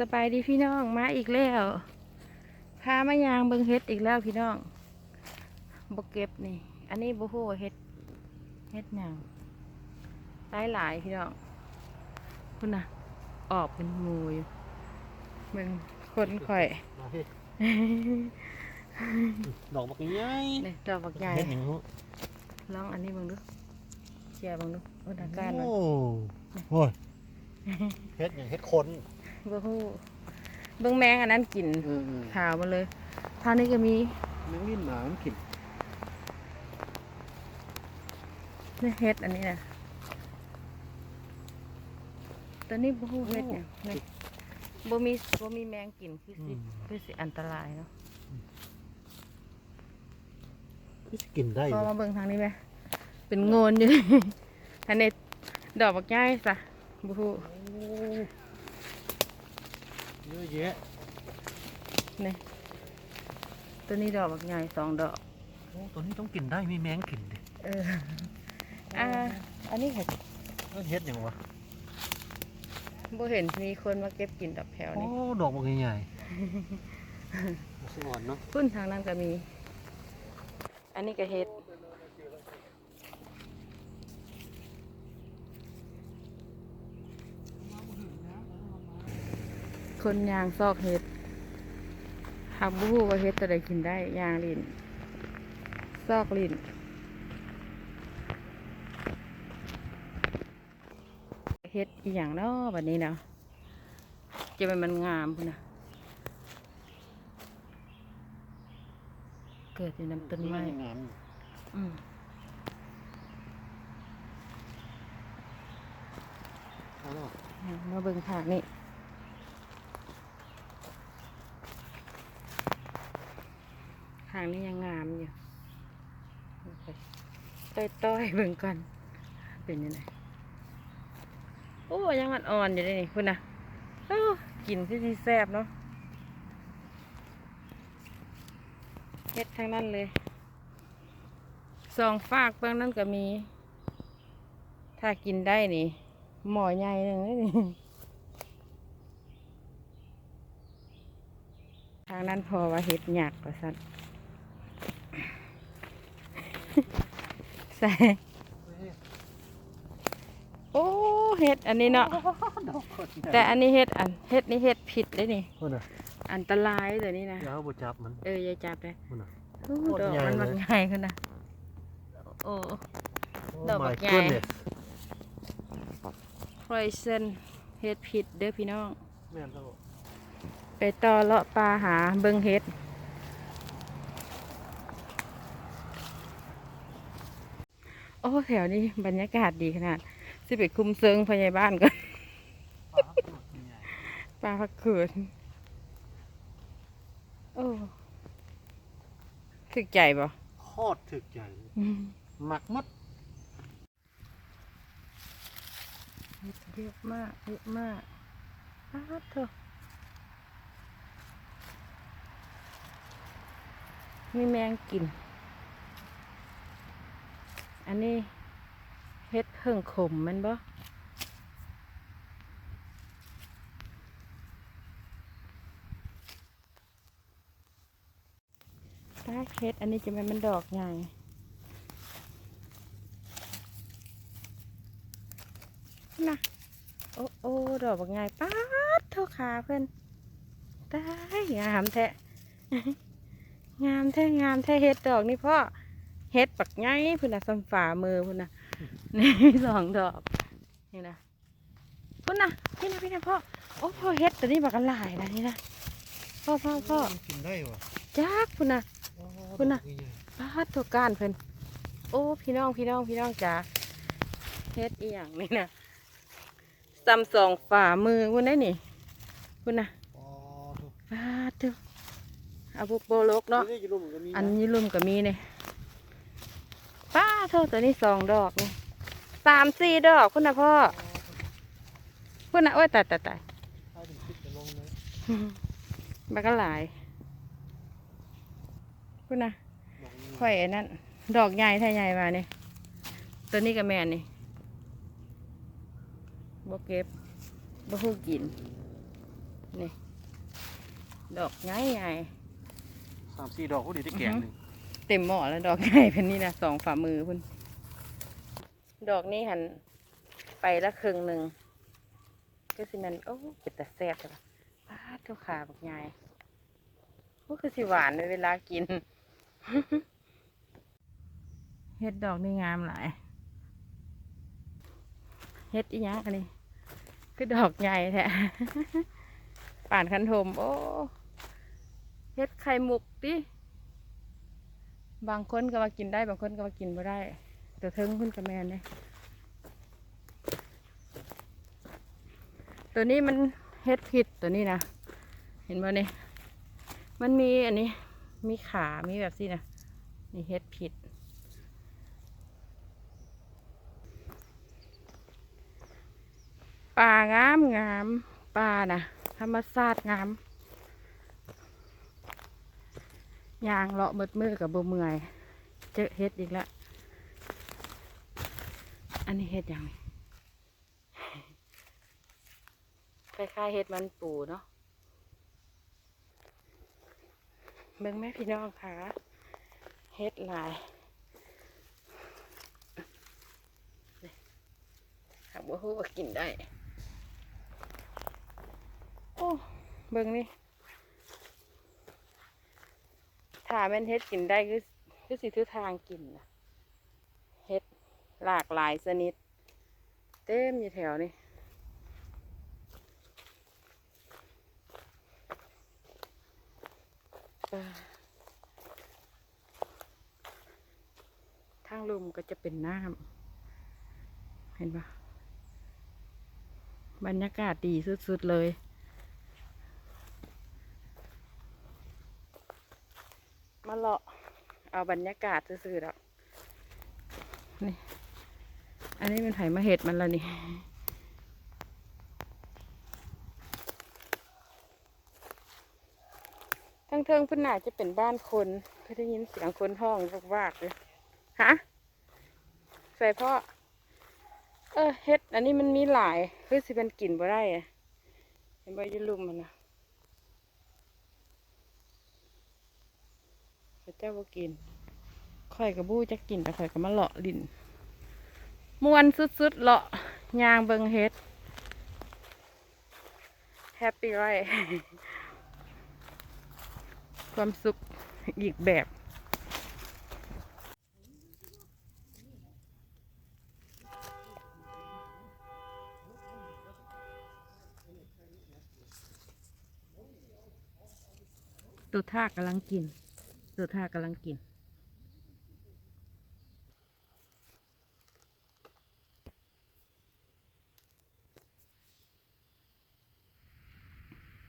สบายดีพี่น้องมาอีกแล้วพามายางเบิงเฮ็ดอีกแล้วพี่น้องบกเก็บนี่ อันนี้บ่ฮู้ว่าเฮ็ดเฮ็ดหยังหลายหลายๆพี่น้องคุณน่ะออกเป็นหมูอยู่เบิ่งคนข่อยมาพี่ดอกบักใหญ่นี่ดอกบักใหญ่เฮ็ดหยังฮู้ลองอันนี้เบิ่งดูเชียร์เบิ่งดูโอ้ดาการมันโอ้โอ้ยเฮ็ดหยังเฮ็ดคน บ่ฮู้เบิ่งแมงอันนั้นกินเออขาวมาเลยทางนี้ก็มีๆแมงลิ้นหมามันกินนี่เฮ็ดอันนี้นะตัวนี้บ่ฮู้เฮ็ดหยังนี่บ่มีบ่มีแมงกินคือสิคือสิอันตรายเนาะมันสิกินได้พอบ่มาเบิ่งทางนี้ไหมเป็นโงนอยู่อันนี้ดอกบักใหญ่ซะบ่ฮู้โอ้ เยอะแยะนี่ตัวนี้ดอกบักใหญ่สองดอกโอ้ตัวนี้ต้องกินได้มีแมงกินดิเอออ่าอันนี้เห็ดเอ้ยเฮ็ดหยังวะบ่เห็นมีคนมาเก็บกินดอกแถวโอ้นี้ดอกบักใหญ่ๆมันสิอ่อนเนาะ พุ่นทางนั้นก็มี อันนี้ก็เห็ด คนยางซอกเห็ดหากบฮูว่าเห็ดตัวใดกินได้ยางลินซอกลินเห็ดอีหยังเนาะแบบนี้เนาะจะเป็นมันงามพุ่นนะเกิดอยู่น้ำต้นไม้งามอืมเอาเนาะมาเบิ่งทางนี่างนี้ยังงามอยู่ต้อยต้อยๆเบิ่งก่อนเป็นยังไงโอ้ยังอ่อนๆอยู่เลยนี่คุณนะโอ้กินที่ที่แซ่บเนาะเฮ็ดทั้งนั้นเลยสองฝากเบื้องนั้นก็มี ถ้ากินได้นี่ หมอใหญ่หนึ่งเลยนี่ทางนั้นพอว่าเห็ดหยักว่าสัน ใส่โอ้เห็ดอันนี้เนาะดอกคนแต่อันนี้เห็ดอันเห็ดนี่เห็ดผิดเลยนี่พุ่นน่ะอันตรายแต่นี่นะอย่าเอาบ่จับมันเอออย่าจับเลยพุ่นน่ะโอ้โคตรดอกใหญ่มันเลยมันใหญ่ขึ้นนะโอ้ Oh ดอกบัก my ใหญ่ goodness พรอยเซนเห็ดผิดเด้อพี่น้องแม่นแล้วไปต่อเลาะปลาหาเบิงเฮ็ด อ้แถวนี้บรรยากาศดีขนาดสิไปคุมเซิงพยาบ้านก่อนปลาพักเขินโอ้ถึกใจบ่โคตรถึกใจเลยอืมหมักมัดเยอะมากเยอะมากอ้าวเถอะมีแมงกิน อันนี้เฮ็ดเพิ่งขมมันบ่ตาเฮ็ดอันนี้จะเป็นมันดอกใหญ่นะโอ้โอ้ดอกบักใหญ่ป๊าดเท่าขาเพิ่อนตายงามแท้งามแท้งามแท้เฮ็ดดอกนี่พ่อ เฮ็ดปักไงพุ่นน่ะสัมฝ่ามือพุ่นน่ะนี่สองดอกนี่นะพุ่นน่ะพี่นะพี่นะพ่อโอ้พ่อเฮ็ดตัวนี้บักหลายนะนี่นะพ่อพ่อพ่อมันกินได้วะจักพุ่นน่ะโอ้คุณน่ะดอกใหญ่ปาดตัวก้านเพิ่นโอ้พี่น้องพี่น้องพี่น้องจ๋าเฮ็ดอีหยังนี่นะซ้ำสองฝ่ามือพุ่นได้นี่พุ่นน่ะๆอ๋อดูปาดเถอะเอาบุกโบโลกเนาะนี่อยู่ร่วมกันมีอันนี้รุ่มก็มีเนี่ย ป้าเท่าตัวนี้สองดอกนี่สามสี่ดอกคุณนะพ่อคุณนะโอ้ยตายตายตายมันก็หลายคุณนะข่อยนนั้นดอกใหญ่ถ้าใหญ่มาเนี่ยตัวนี้ก็แม่นนี่บ่เก็บบ่ฮู้กิน นี่ ดอกง่ายไงสามสี่ดอกก็ดีที่แกงหนึ่ง เต็มหม้อแล้วดอกใหญ่เป็นนี่นะสองฝ่ามือพุ่นดอกนี้หันไปละครึ่งหนึ่งก็สิมันโอ้เป็นแต่แซ่บใช่ปะป้าดเท่าขาบักใหญ่ก็คือสิหวานในเวลากิน เฮ็ดดอกนี่งามหลายเฮ็ดอีหยังอันนี้คือดอกใหญ่แท้ป่านคันโทมโอ้เฮ็ดไข่มุกดิ บางคนก็ว่ากินได้บางคนก็ว่ากินไม่ได้ แต่เทิงเพุ่นกับแมนเนี่ยตัวนี้มันเฮ็ดผิดตัวนี้นะ เห็นบ่เนี่ยมันมีอันนี้ มีขา มีแบบนี้นะนี่เฮ็ดผิด ป่างามงามป่านะธรรมชาติงาม ยางเลาะมืดมือกับบ่เมื่อย เจอเฮ็ดอีกแล้วอันนี้เฮ็ดยังคล้ายๆเฮ็ดมันปูเนาะเบิ่งแม่พี่น้องค่ะเฮ็ดลายหากบ่ฮู้ว่ากินได้ โอ้ เบิ่งนี่ ถ้าแม่นเฮ็ดกินได้คือคือสิทุทางกินนะเฮ็ดหลากหลายชนิด เต็มอยู่แถวนี้ทางลุมก็จะเป็นน้ำเห็นปะบรรยากาศดีสุด ๆ เลย มาเลาะ เอาบรรยากาศซื่อๆดอกนี่อันนี้เป็นไผ่มาเห็ดมันละนี่ทั้งเทิงพุ่นหนาจะเป็นบ้านคนก็ได้ยินเสียงคนห้องวากๆเลยฮะใส่พ่อเออเฮ็ด อันนี้มันมีหลายคือสิเป็นกลิ่นบ่ได้อะเห็นบ่อยืลุมมันนะ พระ เจ้าบ่กินข่อยกับบู้จะกินแต่ข่อยก็มาเลาะลินมวนสุดๆเลาะยางเบิงเฮ็ดแฮปปี้ไรความสุขอีกแบบตัวท่ากำลังกิน ตัวท่ากำลังกิน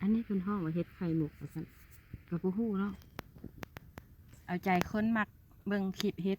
อันนี้เป็นห้องว่าเฮ็ดไข่หมกว่าซั่นกับผู้ฮู้เนาะ เอาใจคนมักเบิ่งคลิปเฮ็ด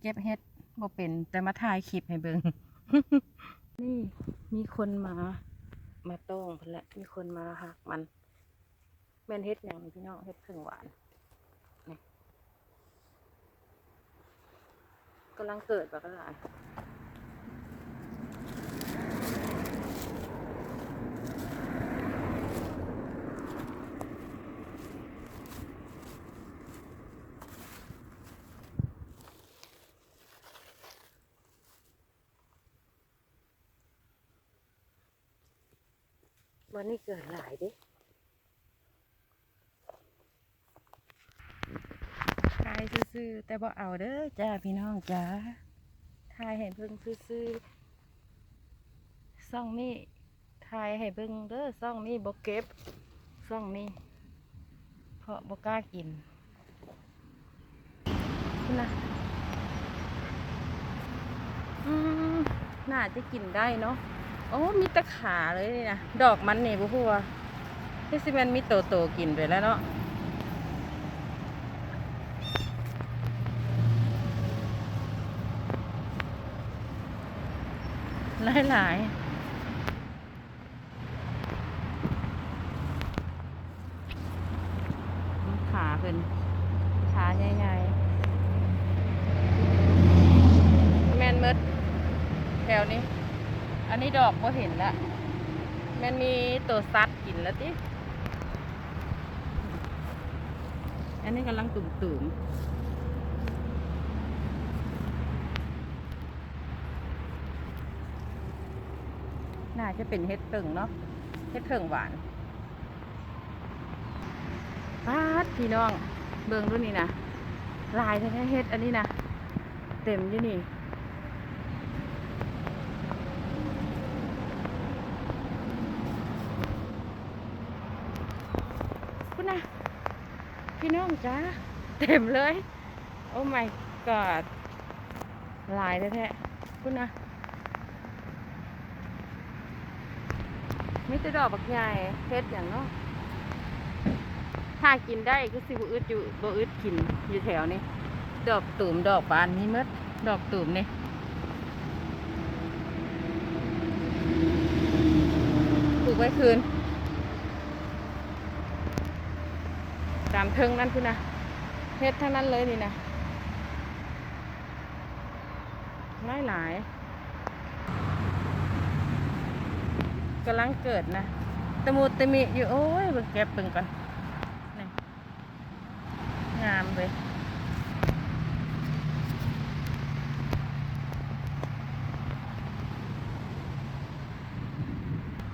เก็บเฮ็ดบ่เป็นแต่มาถ่ายคลิปให้เบิ่งนี่มีคนมา มาต้องเพิ่นละมีคนมาหักมันแม่นเฮ็ดหยังพี่น้องเฮ็ดผึ่งหวานนี่ กำลังเกิดแบบอะไรวันนี้เกิดหลายดิทาย ซื่อๆแต่บ่เอาเด้อจ้าพี่น้องจ้าทายให้เบิ่งซื่อๆซ่องนี้ทายให้เบิ่งเด้อซ่องนี้บ่เก็บซ่องนี้เพราะบ่กล้ากินนะอืมน่าจะกินได้เนาะโอ้มีตะขาเลยนี่นะดอกมันนี่บ่ฮู้ว่าที่สิแมันมีโตโตๆกินไปแล้วเนาะ หลายหลายๆขาเพิ่นขาใหญ่ๆแมนเมดแถวนี้ อันนี้ดอกก็เห็นละแมมันมีตัวซัดกินแล้วติอันนี้กำลังตุ่มตุ่มๆ จะเป็นเห็ดเผิงเนาะเห็ดเผิงหวานป้าพี่น้องเบิ่งดูนี่นะลายแท้เห็ดอันนี้นะเต็มอยู่นี่คุณนะพี่น้องจ้าเต็มเลย โอ้ my god ลายแท้ๆคุณนะ ม่จะดอกบักใหญ่เพชรอย่างเนาะถ้ากินได้ก็สิบอึดอยู่บอึดกินอยู่แถวนี้ ดอกตูมดอกบานนี่มดดอกตูมนี่ปลูกไว้คืน ตามเทิงนั่นคือนะเฮ็ดทั้งนั้นเลยนี่นะหลายหลาย กำลังเกิดนะตะมูตะมิอยู่โอ้ยเบิ่งเก็บเบิ่งก่อนนี่งามเลย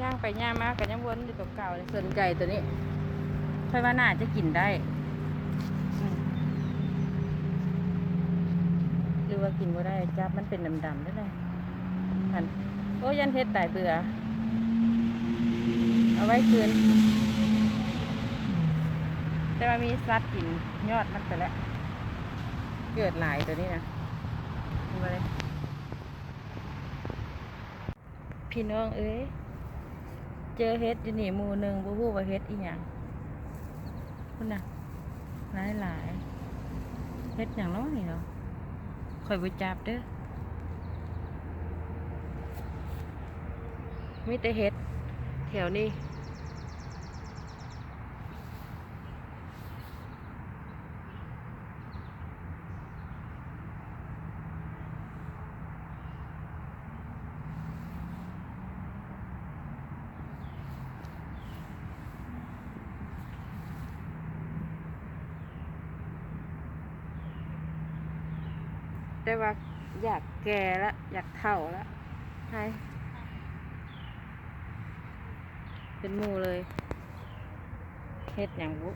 ย่างไปย่างมากันยังวนอยู่ตัวเก่าเลยสนใจตัวนี้ค่อยว่าน่าจะกินได้ หรือว่ากินบ่ได้จับมันเป็นดำๆได้เลยอันโอ้ยันเฮ็ดตายเบื่อ เอาไว้คืน แต่ว่ามีสัตว์กินยอดมันไปแล้ว เกิดหลายตัวนี้นะดูมาเลยพี่น้องเอ้ย เจอเฮ็ดอยู่นี่มูหนึ่งบ่ฮู้ว่าเฮ็ดอีหยังคุณน่ะหลายหลายเฮ็ดอย่างน้อยนี่เนาะคอยไปจับเด้อมีแต่เฮ็ด ถวนี้แต่ว่าอยากแก่แล้วอยากเฒ่าแล้วใช่ เป็นหมูเลยเฮ็ดอย่างบุ